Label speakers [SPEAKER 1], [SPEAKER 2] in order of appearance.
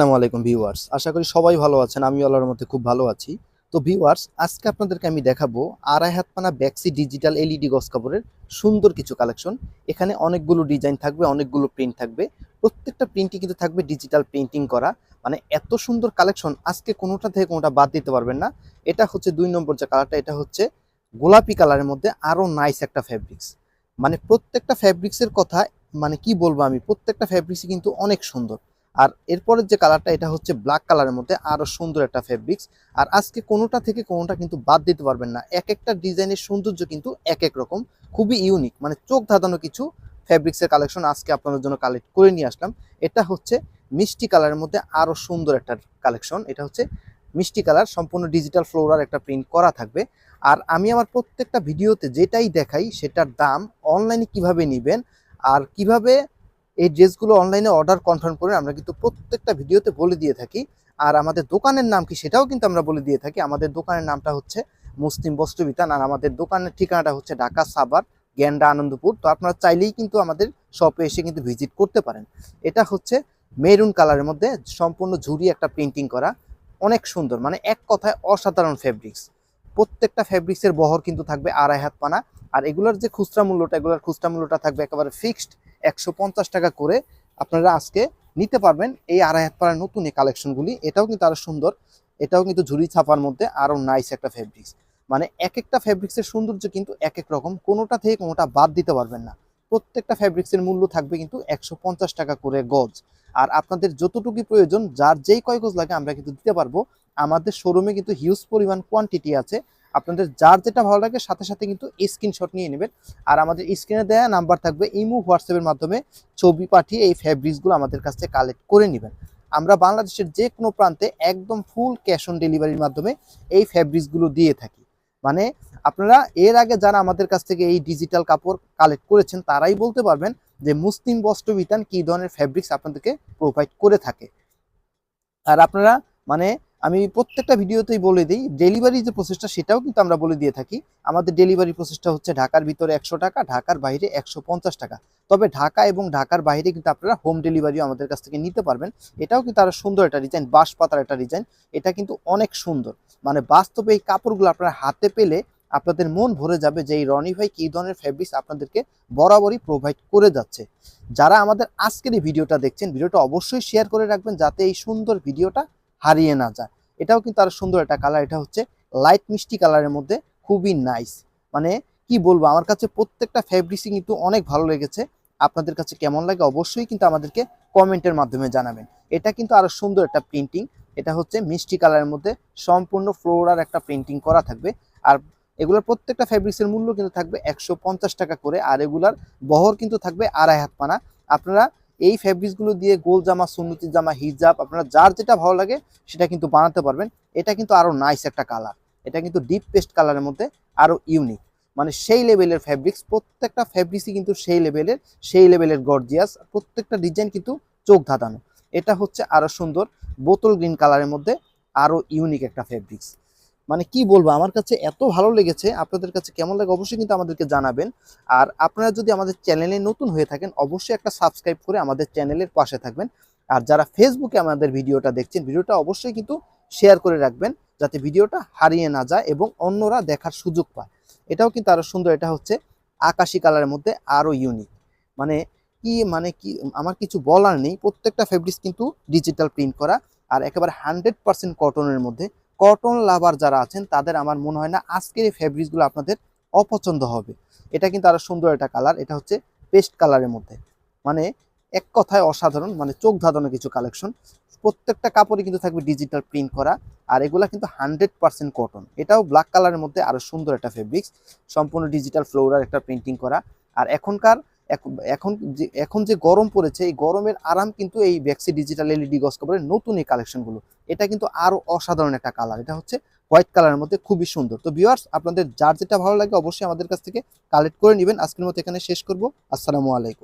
[SPEAKER 1] আসসালামু আলাইকুম ভিউয়ার্স। আশা করি সবাই ভালো আছেন আমি আল্লাহর মধ্যে খুব ভালো আছি। তো ভিউয়ার্স, আজকে আপনাদেরকে আমি দেখাবো আড়াই হাত পানা ব্যাক্সি ডিজিটাল এলইডি গস কাপড়ের সুন্দর কিছু কালেকশন। এখানে অনেকগুলো ডিজাইন থাকবে, অনেকগুলো প্রিন্ট থাকবে। প্রত্যেকটা প্রিন্টই কিন্তু থাকবে ডিজিটাল প্রিন্টিং করা। মানে এত সুন্দর কালেকশন, আজকে কোনোটা থেকে কোনোটা বাদ দিতে পারবেন না। এটা হচ্ছে দুই নম্বর যে কালারটা, এটা হচ্ছে গোলাপি কালারের মধ্যে আরও নাইস একটা ফ্যাব্রিক্স মানে প্রত্যেকটা ফ্যাব্রিক্সের কথা মানে কি বলব আমি, প্রত্যেকটা ফ্যাব্রিক্সই কিন্তু অনেক সুন্দর। আর এরপরের যে কালারটা এটা হচ্ছে ব্ল্যাক কালারের মধ্যে আরও সুন্দর একটা ফেব্রিক্স আর আজকে কোনোটা থেকে কোনোটা কিন্তু বাদ দিতে পারবেন না। এক একটা ডিজাইনের সৌন্দর্য কিন্তু এক এক রকম, খুবই ইউনিক মানে চোখ ধাঁধানো কিছু ফেব্রিক্সের কালেকশন আজকে আপনাদের জন্য কালেক্ট করে নিয়ে আসলাম। এটা হচ্ছে মিষ্টি কালারের মধ্যে আরও সুন্দর একটা কালেকশন এটা হচ্ছে মিষ্টি কালার সম্পূর্ণ ডিজিটাল ফ্লোরার একটা প্রিন্ট করা থাকবে। আর আমি আমার প্রত্যেকটা ভিডিওতে যেটাই দেখাই, সেটার দাম অনলাইনে কীভাবে নেবেন, আর কীভাবে এই ড্রেসগুলো অনলাইনে অর্ডার কনফার্ম করে আমরা কিন্তু প্রত্যেকটা ভিডিওতে বলে দিয়ে থাকি। আর আমাদের দোকানের নাম কি সেটাও কিন্তু আমরা বলে দিয়ে থাকি। আমাদের দোকানের নামটা হচ্ছে মুসলিম বস্ত্রবিতান আর আমাদের দোকানের ঠিকানাটা হচ্ছে ঢাকা সাবার গ্যান্ডা, আনন্দপুর। তো আপনারা চাইলেই কিন্তু আমাদের শপে এসে কিন্তু ভিজিট করতে পারেন। এটা হচ্ছে মেরুন কালারের মধ্যে সম্পূর্ণ ঝুরি একটা প্রিন্টিং করা। অনেক সুন্দর মানে এক কথায় অসাধারণ ফেব্রিক্স প্রত্যেকটা ফেব্রিক্সের বহর কিন্তু থাকবে আড়াই হাত পানা। আর এগুলোর যে খুচরা মূল্যটা, এগুলোর খুচরা মূল্যটা থাকবে একেবারে ফিক্সড একশো পঞ্চাশ টাকা করে। আপনারা আজকে নিতে পারবেন এই আড়াই হাত পাড়ার নতুন এই কালেকশনগুলি এটাও কিন্তু আরও সুন্দর। এটাও কিন্তু ঝুড়ি ছাপার মধ্যে আরও নাইস একটা ফেব্রিক্স মানে এক একটা ফেব্রিক্সের সৌন্দর্য কিন্তু এক এক রকম। কোনোটা থেকে কোনোটা বাদ দিতে পারবেন না। প্রত্যেকটা ফেব্রিক্সের মূল্য থাকবে কিন্তু একশো পঞ্চাশ টাকা করে গজ। আর আপনাদের যতটুকু প্রয়োজন, যার যেই কয় গজ লাগে আমরা কিন্তু দিতে পারব। আমাদের শোরুমে কিন্তু হিউজ পরিমাণ কোয়ান্টিটি আছে। আপনাদের যার যেটা ভালো লাগে, সাথে সাথে কিন্তু স্ক্রিনশট নিয়ে নেবেন। আর আমাদের স্ক্রিনে দেওয়া নাম্বার থাকবে, ইমো হোয়াটসঅ্যাপের মাধ্যমে ছবি পাঠিয়ে এই ফ্যাব্রিক্সগুলো আমাদের কাছ থেকে কালেক্ট করে নেবেন। আমরা বাংলাদেশের যে কোনো প্রান্তে একদম ফুল ক্যাশ অন ডেলিভারির মাধ্যমে এই ফ্যাব্রিক্সগুলো দিয়ে থাকি। মানে আপনারা এর আগে যারা আমাদের কাছ থেকে এই ডিজিটাল কাপড় কালেক্ট করেছেন, তারাই বলতে পারবেন যে মুসলিম বস্ত্র বিতান কী ধরনের ফ্যাব্রিক্স আপনাদেরকে প্রোভাইড করে থাকে। আর আপনারা মানে আমি প্রত্যেকটা ভিডিওতেই বলে দিই ডেলিভারি যে প্রসেসটা সেটাও কিন্তু আমরা বলে দিয়ে থাকি। আমাদের ডেলিভারি প্রসেসটা হচ্ছে ঢাকার ভিতরে একশো টাকা, ঢাকার বাইরে একশো পঞ্চাশ টাকা। তবে ঢাকা এবং ঢাকার বাইরে কিন্তু আপনারা হোম ডেলিভারিও আমাদের কাছ থেকে নিতে পারবেন। এটাও কিন্তু আরও সুন্দর একটা ডিজাইন বাঁশ পাতার একটা ডিজাইন এটা কিন্তু অনেক সুন্দর। মানে বাস্তবে এই কাপড়গুলো আপনারা হাতে পেলে আপনাদের মন ভরে যাবে যে, এই রনি ভাই কী ধরনের ফ্যাব্রিক্স আপনাদেরকে বরাবরই প্রোভাইড করে যাচ্ছে? যারা আমাদের আজকের এই ভিডিওটা দেখছেন, ভিডিওটা অবশ্যই শেয়ার করে রাখবেন যাতে এই সুন্দর ভিডিওটা হারিয়ে না যায়। এটাও কিন্তু আরও সুন্দর একটা কালার এটা হচ্ছে লাইট মিষ্টি কালারের মধ্যে খুবই নাইস মানে কি বলব, আমার কাছে প্রত্যেকটা ফ্যাব্রিক্সই কিন্তু অনেক ভালো লেগেছে। আপনাদের কাছে কেমন লাগে অবশ্যই কিন্তু আমাদেরকে কমেন্টের মাধ্যমে জানাবেন। এটা কিন্তু আরও সুন্দর একটা প্রিন্টিং এটা হচ্ছে মিষ্টি কালারের মধ্যে সম্পূর্ণ ফ্লোরার একটা প্রিন্টিং করা থাকবে। আর এগুলোর প্রত্যেকটা ফ্যাব্রিক্সের মূল্য কিন্তু থাকবে একশো পঞ্চাশ টাকা করে, আর এগুলার বহর কিন্তু থাকবে আড়াই হাত পানা। আপনারা এই ফ্যাব্রিক্সগুলো দিয়ে গোল জামা, সুন্নতি জামা হিজাব আপনারা যার যেটা ভালো লাগে সেটা কিন্তু বানাতে পারবেন। এটা কিন্তু আরও নাইস একটা কালার এটা কিন্তু ডিপ পেস্ট কালারের মধ্যে আরও ইউনিক মানে সেই লেভেলের ফ্যাব্রিক্স প্রত্যেকটা ফ্যাব্রিক্সই কিন্তু সেই লেভেলের সেই লেভেলের গর্জিয়াস প্রত্যেকটা ডিজাইন কিন্তু চোখ ধাঁধানো। এটা হচ্ছে আরও সুন্দর বোতল গ্রিন কালারের মধ্যে আরও ইউনিক একটা ফ্যাব্রিক্স মানে কি বলব, আমার কাছে এত ভালো লেগেছে, আপনাদের কাছে কেমন লাগে অবশ্যই কিন্তু আমাদেরকে জানাবেন। আর আপনারা যদি আমাদের চ্যানেলে নতুন হয়ে থাকেন, অবশ্যই একটা সাবস্ক্রাইব করে আমাদের চ্যানেলের পাশে থাকবেন। আর যারা ফেসবুকে আমাদের ভিডিওটা দেখছেন, ভিডিওটা অবশ্যই কিন্তু শেয়ার করে রাখবেন, যাতে ভিডিওটা হারিয়ে না যায় এবং অন্যরা দেখার সুযোগ পায়। এটাও কিন্তু আরও সুন্দর, এটা হচ্ছে আকাশি কালারের মধ্যে আরও ইউনিক মানে কি মানে কি, আমার কিছু বলার নেই, প্রত্যেকটা ফেব্রিক্স কিন্তু ডিজিটাল প্রিন্ট করা, আর একেবারে হান্ড্রেড পার্সেন্ট কটনের মধ্যে কটন লাভার যারা আছেন, তাদের আমার মনে হয় না আজকের এই ফেব্রিক্সগুলো আপনাদের অপছন্দ হবে। এটা কিন্তু আরও সুন্দর একটা কালার এটা হচ্ছে পেস্ট কালারের মধ্যে। মানে এক কথায় অসাধারণ মানে চোখ ধাঁধানো কিছু কালেকশন প্রত্যেকটা কাপড়ে কিন্তু থাকবে ডিজিটাল প্রিন্ট করা, আর এগুলা কিন্তু হান্ড্রেড পার্সেন্ট কটন এটাও ব্ল্যাক কালারের মধ্যে আরও সুন্দর একটা ফেব্রিক্স সম্পূর্ণ ডিজিটাল ফ্লোরার একটা প্রিন্টিং করা। আর এখনকার এখ- এখন যে এখন যে গরম পড়েছে, এই গরমের আরাম কিন্তু এই ব্যাক্সি ডিজিটাল এলইডি গস কাপড়ের নতুন এই কালেকশনগুলো এটা কিন্তু আরও অসাধারণ একটা কালার এটা হচ্ছে হোয়াইট কালারের মধ্যে খুবই সুন্দর। তো ভিউয়ার্স আপনাদের যার যেটা ভালো লাগে অবশ্যই আমাদের কাছ থেকে কালেক্ট করে নেবেন। আজকের মতো এখানে শেষ করব। আসসালামু আলাইকুম।